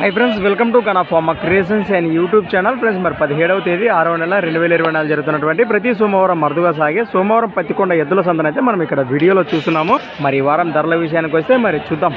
Hi friends welcome to Kana pharma creations and YouTube channel friends మరి పదిహేడవ తేదీ ఆరవ నెల రెండు వేల ఇరవై నాలుగు జరుగుతున్నటువంటి ప్రతి సోమవారం మరుదుగా సాగే సోమవారం పత్తికొండ ఎద్దుల సందనైతే మనం ఇక్కడ వీడియోలో చూస్తున్నాము. మరి ఈ వారం ధరల విషయానికి వస్తే మరి చూద్దాం.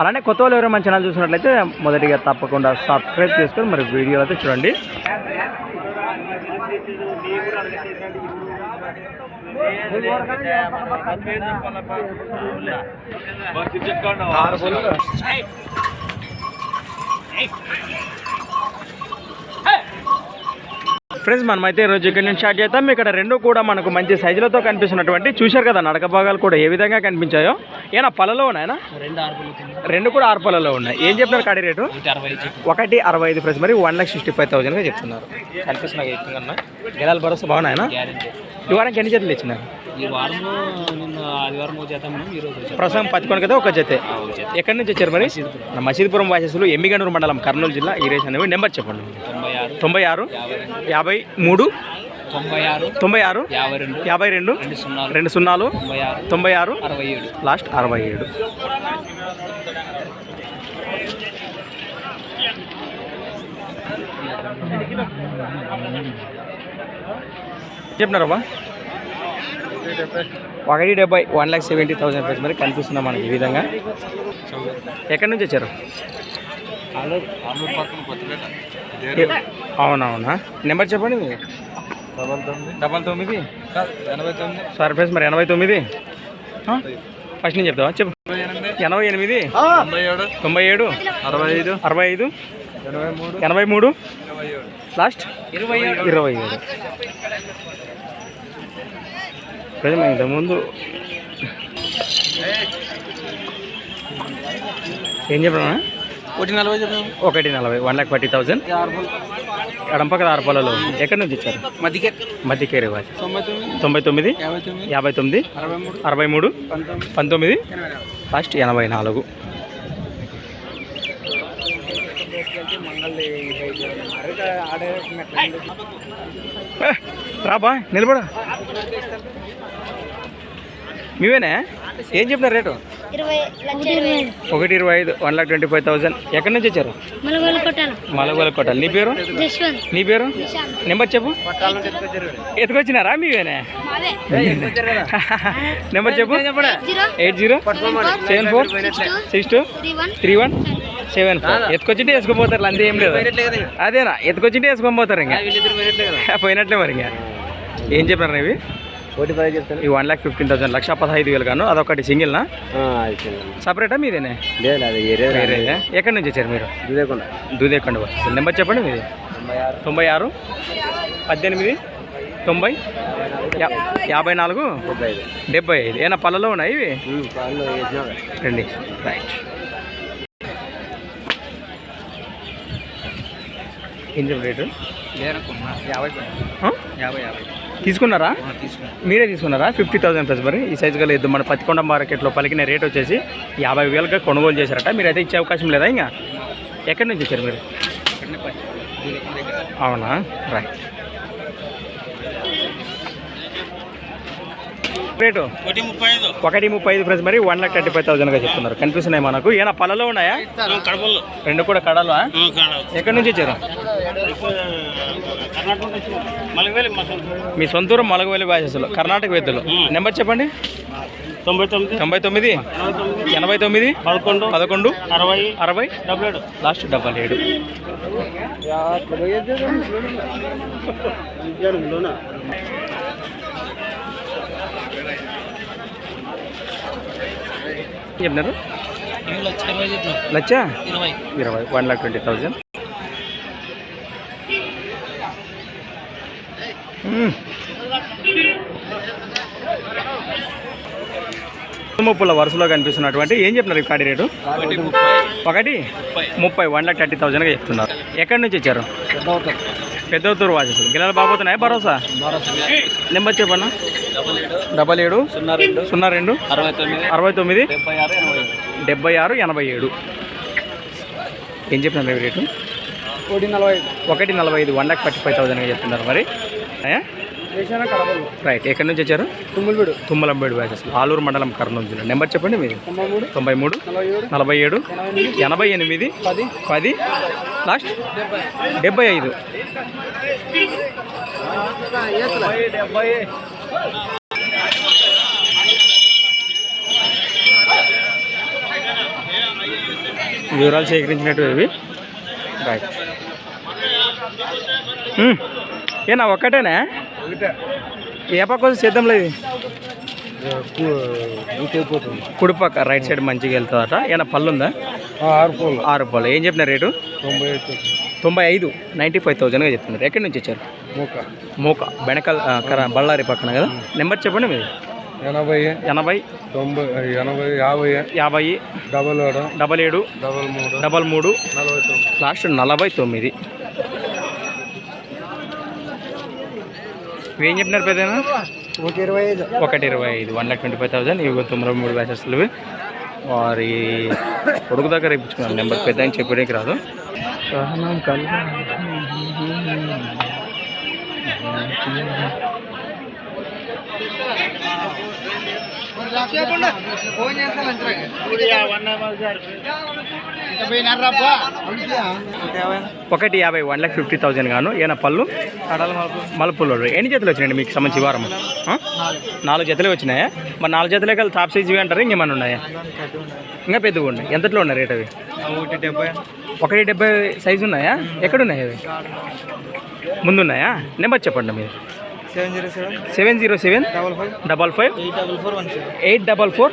అలానే కొత్త వాళ్ళు ఎవరైనా మన ఛానల్ చూసినట్లయితే మొదటిగా తప్పకుండా సబ్స్క్రైబ్ చేసుకొని మరి వీడియో అయితే చూడండి. ఫ్రెండ్స్ మనమైతే ఈరోజు ఇక్కడ నుంచి స్టార్ట్ చేద్దాం. ఇక్కడ రెండు కూడా మనకు మంచి సైజులతో కనిపిస్తున్నటువంటి చూశారు కదా నడక భాగాలు కూడా ఏ విధంగా కనిపించాయో. ఏనా పళ్ళలో ఉన్నాయనా రెండు కూడా ఆరు పళ్ళలో ఉన్నాయి. ఏం చెప్తున్నారు కాడి రేటు? ఒకటి అరవై ఐదు ఫ్రెండ్స్ మరి వన్ లాక్ సిక్స్టీ ఫైవ్ థౌసండ్గా చెప్తున్నారు. కనిపిస్తున్నాయి గెలాల భరోసా బాగున్నాయనా ఎన్ని జతలు ఇచ్చినారు ఈ వారంలో నిన్న ఆదివారం ఒక చేద్దాం మనం ఈ రోజు వచ్చాం ప్రస్తుతం పత్తికొండ కదా ఒక జతే. ఎక్కడి నుంచి వచ్చారు మరి? మసీదుపురం. నా మసీదుపురం వాసస్సులు ఎమ్మిగనూరు మండలం కర్నూలు జిల్లా ఈ రేషన్ అనేవి నెంబర్ చెప్పండి. తొంభై ఆరు. తొంభై ఆరు యాభై రెండు. యాభై మూడు తొంభై ఆరు. తొంభై ఆరు యాభై రెండు. యాభై రెండు రెండు సున్నాలు. రెండు సున్నాలు తొంభై ఆరు. తొంభై ఆరు అరవై ఏడు. లాస్ట్ అరవై ఏడు. చెప్పినారమ్మా? ఒకటి డెబ్బై one lakh seventy thousand rupees మరి కనిపిస్తున్నాం మనకి ఈ విధంగా. ఎక్కడి నుంచి వచ్చారు? అవునవునా? నెంబర్ చెప్పండి మీరు డబల్ తొమ్మిది. డబల్ తొమ్మిది ఎనభై తొమ్మిది మరి ఎనభై తొమ్మిది? ఫస్ట్ నేను చెప్తావా? చెప్పు. ఎనభై ఎనిమిది. తొంభై ఏడు. అరవై ఐదు. అరవై ఐదు. ఎనభై మూడు. లాస్ట్. ఇరవై ఇరవై ఏడు. ప్రజలు ఇంతకుముందు ఏం చెప్పినా ఒకటి నలభై ఒకటి నలభై వన్ లాక్ ఫార్టీ థౌజండ్ ఎడంపక్క ఆరుపాలలో ఎక్కడి నుంచి ఇచ్చారు? మధ్యకే మధ్యకేరి వాసి తొంభై తొమ్మిది యాభై తొమ్మిది అరవై మూడు పంతొమ్మిది లాస్ట్ ఎనభై నాలుగు. రాబా నిలబడా. మీవేనా? ఏం చెప్పినారు రేటు? ఒకటి ఇరవై ఐదు one lakh twenty five thousand. ఎక్కడి నుంచి వచ్చారు? మలగోలు కొట్టాలి నీ పేరు? నీ పేరు? నెంబర్ చెప్పు. ఎత్తుకొచ్చినారా మీవేనా? మావే. నెంబర్ చెప్పు. Eight zero. Seven four. Six two. Three one. Three one. Seven four. ఎత్తుకొచ్చింటే వేసుకోపోతారు అంతే ఏం లేదు. అదేనా? ఎత్తుకొచ్చింటే వేసుకొని పోతారు ఇంకా. పోయినట్లే మరి ఇంకా. ఏం చెప్పారు ఇవి ఒకటి పది చెప్తాను ఈ వన్ ల్యాక్ ఫిఫ్టీన్ థౌసండ్ లక్ష పదహైదు వేలు గాను అదొకటి సింగిల్నా? సపరేటా మీదేనే? లేదు అది ఎక్కడి నుంచి వచ్చారు మీరు? దుదేకుండా. దూదేకొండ వచ్చేసారు నెంబర్ చెప్పండి మీది. తొంభై ఆరు. పద్దెనిమిది తొంభై యా- యాభై నాలుగు డెబ్బై ఐదు. ఏనా పళ్ళలో ఉన్నాయి ఇవి? రండి. రైట్. చెప్పు రేటు? యాభై? యాభై యాభై. తీసుకున్నారా? మీరే తీసుకున్నారా? ఫిఫ్టీ థౌసండ్ ప్లస్ మరి. ఈ సైజు గల మన పత్తికొండ మార్కెట్లో పలికిన రేట్ వచ్చేసి యాభై వేలుగా కొనుగోలు చేశారట. మీరైతే ఇచ్చే అవకాశం లేదా ఇంకా? ఎక్కడి నుంచి వచ్చారు మీరు? అవునా? రైట్. రేటు? ఒకటి ముప్పై ఐదు. ఫ్రెండ్స్ మరి వన్ లాక్ థర్టీ ఫైవ్ థౌసండ్గా చెప్తున్నారు. కనిపిస్తున్నాయి మనకు ఏనా పళ్ళలో ఉన్నాయా? రెండు కూడా కడలా ఎక్కడి నుంచి వచ్చారు? మలగవేలి మీ సొంతూరు మలగవెల్లి భాషలు. కర్ణాటక వ్యక్తులు నెంబర్ చెప్పండి. తొంభై తొమ్మిది. తొంభై తొమ్మిది. ఎనభై తొమ్మిది. పదకొండు. పదకొండు. అరవై. అరవై. డెబ్బై ఏడు. లాస్ట్ డబల్ ఏడు. చెప్పినారు లచ్చ? ఇరవై వన్ లాక్ ట్వంటీ థౌజండ్ ముప్పుల వరుసలో కనిపిస్తున్నటువంటి ఏం చెప్తున్నారు ఈ కాడి రేటు? ఒకటి ముప్పై. వన్ లాక్ థర్టీ థౌజండ్గా చెప్తున్నారు. ఎక్కడి నుంచి వచ్చారు? పెద్దతూరు వాసస్సులు గిన్నెలు బాగుతున్నాయి భరోసా? నెంబర్ చెప్పన్నా? డబల్ ఏడు సున్నా రెండు సున్నా రెండు అరవై తొమ్మిది అరవై తొమ్మిది డెబ్బై ఆరు ఎనభై ఏడు. ఏం చెప్పినారు రేటు? ఒకటి నలభై ఐదు. ఒకటి నలభై ఐదు వన్ లాక్ ఫార్టీ ఫైవ్ థౌసండ్గా చెప్తున్నారు మరి? రైట్ ఎక్కడి నుంచి వచ్చారు? తుమ్ములబీడు తుమ్మలంబేడు బ్యాచెస్ ఆలూరు మండలం కర్నూలు జిల్లా. నెంబర్ చెప్పండి మీది తొంభై మూడు నలభై ఏడు ఎనభై ఎనిమిది. పది. లాస్ట్ డెబ్బై ఐదు. వివరాలు సేకరించినట్టు ఇవి. రైట్ మ్మ్. ఏనా ఒక్కటేనా? ఏ పక్క వచ్చి సిద్ధం లేదు కుడిపక్క రైట్ సైడ్ మంచిగా వెళ్తుందట. ఏమైనా పళ్ళు ఉందా? ఆరు పూలు ఆరు పళ్ళు. ఏం చెప్పిన రేటు? తొంభై తొంభై ఐదు నైంటీ ఫైవ్ థౌజండ్గా చెప్తున్నారు. ఎక్కడి నుంచి వచ్చారు? మూక. మూక బెనకల్ బళ్ళారి పక్కన కదా? నెంబర్ చెప్పండి మీది ఎనభై ఎనభై తొంభై ఎనభై యాభై యాభై డబల్ ఏడు డబల్ ఏడు డబల్ మూడు డబల్ మూడు నలభై తొమ్మిది. లాస్ట్ నలభై తొమ్మిది. ఏం చెప్పినారు పెద్దనా? ఒక ఇరవై ఐదు. ఒకటి ఇరవై ఐదు. One lakh twenty five thousand ఇవి తొమ్మిది మూడు బ్యాచెస్ ఇవి వారి కొడుకు దగ్గర ఇప్పించుకున్నాను నెంబర్ పెద్ద అని చెప్పడానికి రాదు. సహనం కల్ ఒకటి యాభై వన్ ల్యాక్ ఫిఫ్టీ థౌసండ్ గాను. ఏనా పళ్ళు? మలుపులు ఎన్ని జతలు వచ్చినాయండి మీకు సంబంధించి వారము వారం నాలుగు జతలే వచ్చినాయా? మరి నాలుగు జతలే కలిసి టాప్ సైజ్ ఇవి అంటారు? ఇంకేమన్నా ఉన్నాయా? ఇంకా పెద్దగా ఉన్నాయి. ఎంతట్లో ఉన్నాయి రేట్ అవి? ఒకటి డెబ్బై ఒకటి డెబ్బై సైజు ఉన్నాయా? ఎక్కడున్నాయి అవి? ముందున్నాయా? నెంబర్ చెప్పండి మీరు. Seven zero seven. Double five. Eight double four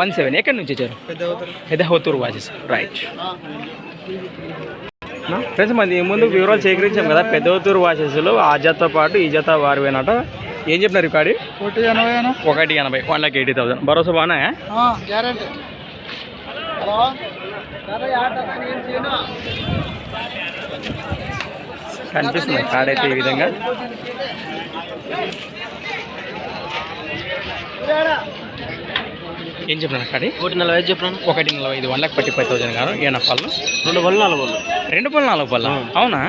one seven. ఎక్కడి నుంచి వచ్చారు? పెద్ద అవుతారు. పెద్ద హోతూరు వాచెస్ రైట్ ఫ్రెండ్స్ మరి ముందు వివరాలు సేకరించాం కదా. పెద్ద హోతూరు వాచెస్లో ఆ జతతో పాటు ఈ జత వారివేనట ఏం చెప్పినారు రికార్డు ఒకటి ఎనభై ఒకటి ఎనభై. వన్ లాక్ ఎయిటీ థౌసండ్ భరోసా బాగా కనిపిస్తుంది కార్డ్ అయితే ఈ విధంగా. ఏం చెప్పినారు కార్డు ఒకటి నలభై ఐదు చెప్పినాను. ఒకటి నలభై ఐదు one lakh forty five thousand గాను ఏనా పళ్ళు రెండు పళ్ళు నాలుగు పళ్ళు రెండు పళ్ళు నాలుగు పళ్ళ అవునా?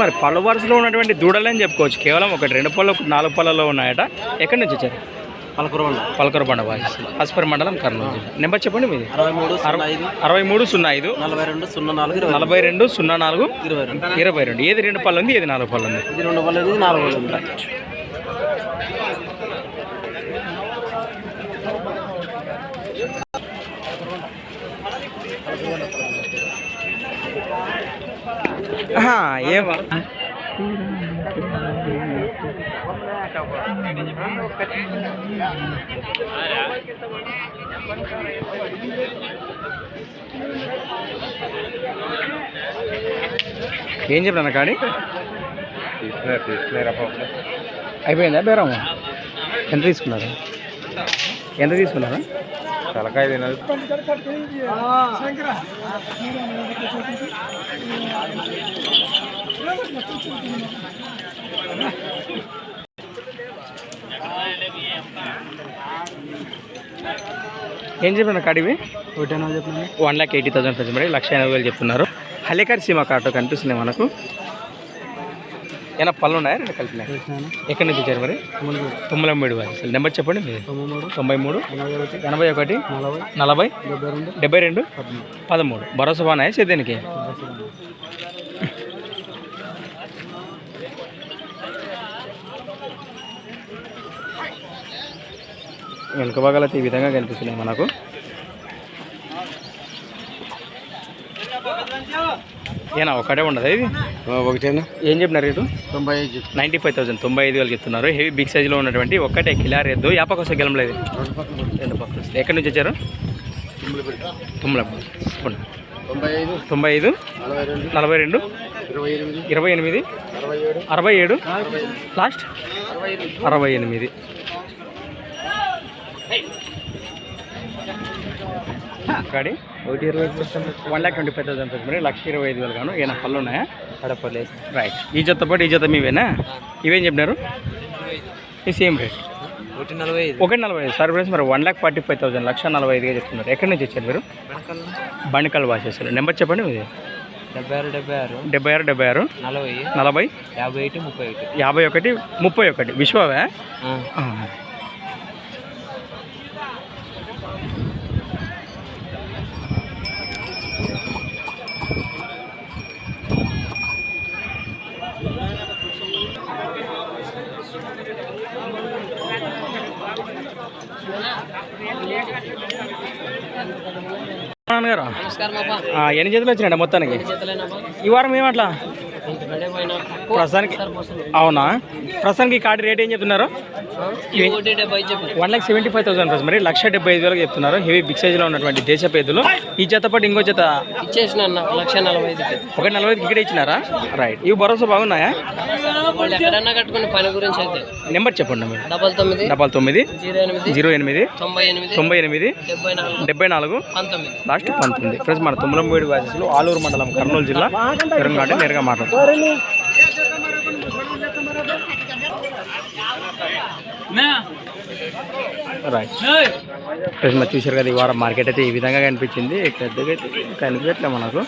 మరి పళ్ళు వరుసలో ఉన్నటువంటి దూడలని చెప్పుకోవచ్చు. కేవలం ఒకటి రెండు పళ్ళు ఒకటి నాలుగు పళ్ళలో ఉన్నాయట. ఎక్కడి నుంచి వచ్చారు? పలకూర పలకర బండ వాయిస్ అస్పర్ మండలం కర్నూలు జిల్లా. నెంబర్ చెప్పండి మీది? అరవై మూడు అరవై మూడు సున్నా ఐదు. నలభై రెండు సున్నా నాలుగు నలభై రెండు. సున్నా నాలుగు ఇరవై రెండు. ఇరవై రెండు. ఏది రెండు పళ్ళు ఉంది ఏది నాలుగు పళ్ళు ఉంది? ఇది రెండు పళ్ళు నాలుగు పళ్ళు ఉంది. ఏం? ఏం? చెప్పినా కానీ అయిపోయిందా బేరమ్మా ఎంత తీసుకున్నారు? ఎంత తీసుకున్నారా? తలకాయ తినదు. ఏం చెప్పిన కాడివి వన్ ల్యాక్ ఎయిటీ థౌసండ్ మరి లక్ష ఎనభై వేలు చెప్తున్నారు. హలికర్ సీమ కార్డు కనిపిస్తున్నాయి మనకు. ఏమైనా పళ్ళు ఉన్నాయా రెండు కలిపినాయి? ఎక్కడి నుంచి వచ్చారు మరి? తుమ్మలంబేడు వారి. అసలు నెంబర్ చెప్పండి మీది తొంభై మూడు. ఎనభై ఒకటి. నలభై. డెబ్బై రెండు. పదమూడు. భరోసా బాగున్నాయా? సేద్యానికి వెనుక భాగాలు అయితే ఈ విధంగా కనిపిస్తున్నాయి మనకు. ఏనా ఒకటే ఉండదు ఇది? ఒకటేనా? ఏం చెప్పినారు రేటు? తొంభై ఐదు. నైంటీ ఫైవ్ థౌసండ్ తొంభై ఐదు వేలు చెప్తున్నారు. హెవీ బిగ్ సైజులో ఉన్నటువంటి ఒక్కటే కిలార్ ఎద్దు. యాప కోసం గెలమలేదు రెండు రెండు పక్కన ఎక్కడి నుంచి వచ్చారు? తుమ్మల తీసుకోండి. తొంభై ఐదు. తొంభై ఐదు నలభై రెండు. ఇరవై ఎనిమిది. అరవై ఏడు. లాస్ట్? అరవై ఎనిమిది. గాడి? ఒకటి ఇరవై one lakh twenty five thousand మరి లక్ష ఇరవై ఐదు వేలు గాను. ఏమైనా పళ్ళు ఉన్నాయా? కడపలే రైట్ ఈ జత పాటు ఈ జత మీవేనా? ఇవేం చెప్పినారు? ఈ సేమ్ రేట్. ఒకటి నలభై ఐదు. ఒకటి నలభై ఐదు. సార్ ప్రైస్ మరి one lakh forty five thousand లక్ష నలభై ఐదుగా చెప్తున్నారు. ఎక్కడి నుంచి వచ్చారు మీరు? బండికల్ వాచేస్తారు నెంబర్ చెప్పండి మీది. డెబ్బై ఆరు డెబ్బై ఆరు. డెబ్బై ఆరు డెబ్బై ఆరు. నలభై. నలభై. యాభై ఒకటి ముప్పై ఒకటి. యాభై ఒకటి ముప్పై ఒకటి. విశ్వవే? నాన్నగారు? ఎన్ని చేతులు వచ్చినాయండి మొత్తానికి? ఈ వారం ఏమట్లా ప్రస్తుతానికి అవునా? ప్రస్తుతానికి కార్డు రేట్ ఏం చెప్తున్నారు? One lakh seventy five thousand rupees మరి లక్ష డెబ్బై ఐదు వేలకు చెప్తున్నారు. హెవీ బిగ్ సైజులో ఉన్నటువంటి దేశ పేదలు. ఈ జత పాటు ఇంకో జత ఇచ్చేసిన ఒక లక్ష నలభై ఐదుకి ఒకటి నలభైకి ఇక్కడ ఇచ్చినారా? రైట్ ఇవి భరోసా బాగున్నాయా? ఎక్కడన్నా పని గురించి అయితే. నెంబర్ చెప్పండి మీరు డబల్ తొమ్మిది డబల్ తొమ్మిది జీరో ఎనిమిది జీరో ఎనిమిది తొంభై ఎనిమిది తొంభై ఎనిమిది డెబ్బై నాలుగు పంతొమ్మిది. లాస్ట్ పంతొమ్మిది. ఫ్రెండ్స్ మన తుమ్మలంబేడి వాసెస్లో ఆలూరు మండలం కర్నూలు జిల్లా పెరంగాటి నేరుగా మాట్లాడుతాం. రైట్ మరి చూశారు కదా ఈ వారం మార్కెట్ అయితే ఈ విధంగా కనిపించింది. పెద్దగా అయితే కనిపించట్లే మనకు.